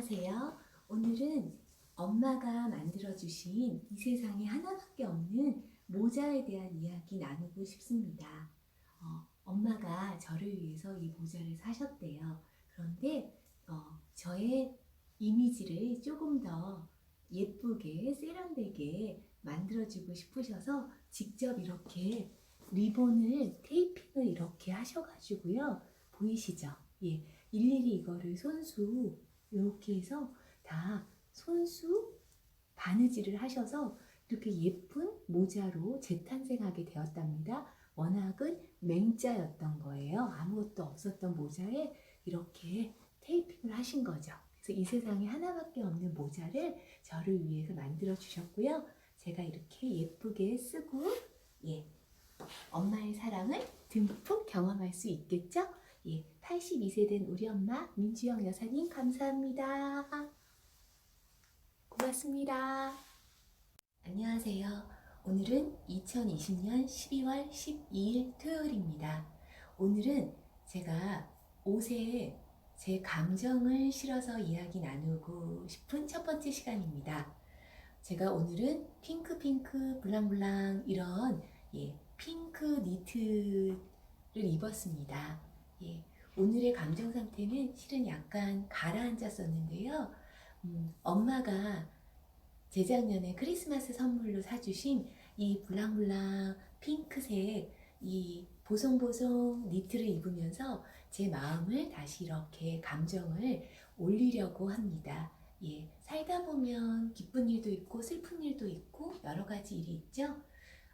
안녕하세요. 오늘은 엄마가 만들어주신 이 세상에 하나밖에 없는 모자에 대한 이야기 나누고 싶습니다. 어, 엄마가 저를 위해서 이 모자를 사셨대요. 그런데 어, 저의 이미지를 조금 더 예쁘게 세련되게 만들어주고 싶으셔서 직접 이렇게 리본을 테이핑을 이렇게 하셔가지고요. 보이시죠? 예, 일일이 이거를 손수 이렇게 해서 다 손수 바느질을 하셔서 이렇게 예쁜 모자로 재탄생하게 되었답니다. 워낙은 맹자였던 거예요. 아무것도 없었던 모자에 이렇게 테이핑을 하신 거죠. 그래서 이 세상에 하나밖에 없는 모자를 저를 위해서 만들어 주셨고요. 제가 이렇게 예쁘게 쓰고 예, 엄마의 사랑을 듬뿍 경험할 수 있겠죠? 예, 82세 된 우리 엄마 민주영 여사님 감사합니다. 고맙습니다. 안녕하세요. 오늘은 2020년 12월 12일 토요일입니다. 오늘은 제가 옷에 제 감정을 실어서 이야기 나누고 싶은 첫 번째 시간입니다. 제가 오늘은 핑크핑크 블랑블랑 이런 예, 핑크 니트를 입었습니다. 예, 오늘의 감정 상태는 실은 약간 가라앉았었는데요. 음, 엄마가 재작년에 크리스마스 선물로 사주신 이 블랑블랑 핑크색 이 보송보송 니트를 입으면서 제 마음을 다시 이렇게 감정을 올리려고 합니다. 예, 살다 보면 기쁜 일도 있고 슬픈 일도 있고 여러 가지 일이 있죠.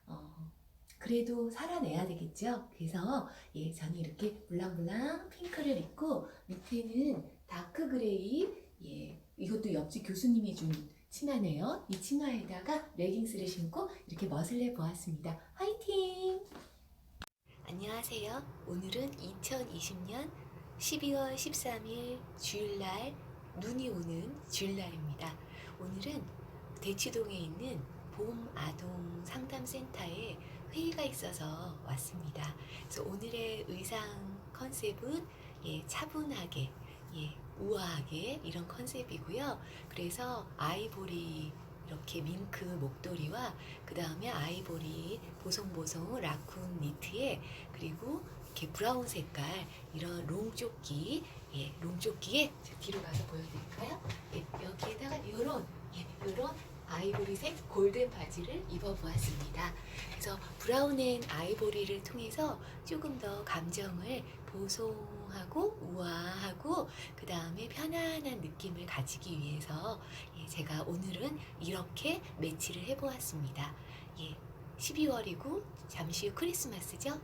어, 그래도 살아내야 되겠죠. 그래서 예, 저는 이렇게 블랑블랑 핑크를 입고 밑에는 다크 그레이 예, 이것도 옆집 교수님이 준 치마네요. 이 치마에다가 레깅스를 신고 이렇게 멋을 내 보았습니다. 화이팅! 안녕하세요. 오늘은 2020년 12월 13일 주일날 눈이 오는 주일날입니다. 오늘은 대치동에 있는 봄 아동 상담센터에 회의가 있어서 왔습니다. 그래서 오늘의 의상 컨셉은 예, 차분하게, 예, 우아하게 이런 컨셉이고요. 그래서 아이보리 이렇게 밍크 목도리와 그 다음에 아이보리 보송보송 라쿤 니트에 그리고 이렇게 브라운 색깔 이런 롱조끼 예, 롱조끼에 저 뒤로 가서 보여드릴까요? 예, 여기에다가 이런 예, 이런 아이보리색 골든 바지를 입어보았습니다. 그래서 브라운 앤 아이보리를 통해서 조금 더 감정을 보송하고 우아하고 그 다음에 편안한 느낌을 가지기 위해서 예, 제가 오늘은 이렇게 매치를 해보았습니다. 예, 12월이고 잠시 후 크리스마스죠?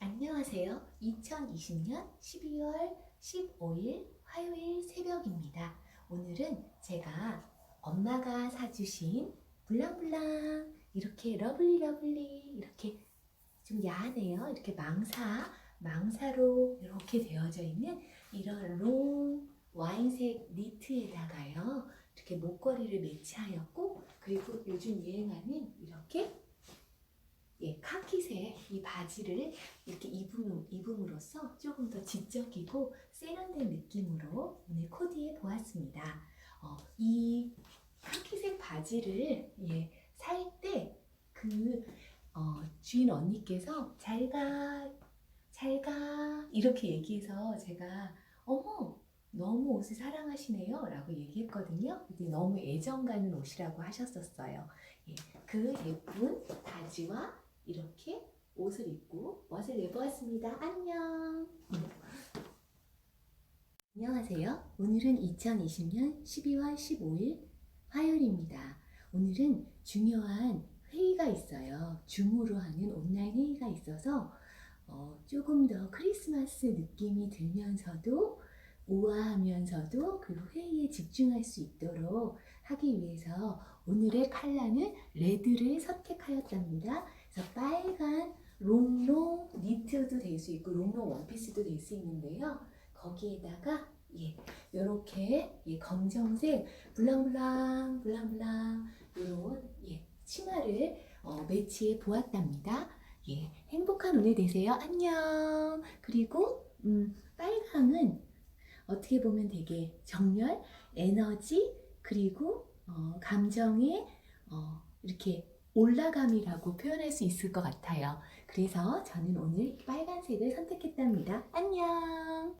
안녕하세요. 2020년 12월 15일 화요일 새벽입니다. 오늘은 제가 엄마가 사주신 블랑블랑 이렇게 러블리 러블리 이렇게 좀 야하네요. 이렇게 망사 망사로 이렇게 되어져 있는 이런 롱 와인색 니트에다가요. 이렇게 목걸이를 매치하였고 그리고 요즘 유행하는 이렇게 예, 카키색 이 바지를 이렇게 입음, 입음으로써 조금 더 지적이고 세련된 느낌으로 오늘 코디해 보았습니다. 어, 이 바지를 예, 살때그 어, 주인 언니께서 잘가 잘가 이렇게 얘기해서 제가 어머 너무 옷을 사랑하시네요 라고 얘기했거든요. 근데 너무 애정 가는 옷이라고 하셨었어요. 예, 그 예쁜 바지와 이렇게 옷을 입고 멋을 내보았습니다. 안녕. 안녕하세요. 오늘은 2020년 12월 15일 화요일입니다. 오늘은 중요한 회의가 있어요. 줌으로 하는 온라인 회의가 있어서 어, 조금 더 크리스마스 느낌이 들면서도 우아하면서도 그 회의에 집중할 수 있도록 하기 위해서 오늘의 컬러는 레드를 선택하였답니다. 그래서 빨간 롱롱 니트도 될 수 있고 롱롱 원피스도 될 수 있는데요. 거기에다가 예, 요렇게 예, 검정색 블랑블랑 블랑블랑 요런 예, 치마를 어, 매치해 보았답니다. 예, 행복한 오늘 되세요. 안녕. 그리고 음, 빨강은 어떻게 보면 되게 정열, 에너지, 그리고 어, 감정의 어, 이렇게 올라감이라고 표현할 수 있을 것 같아요. 그래서 저는 오늘 빨간색을 선택했답니다. 안녕!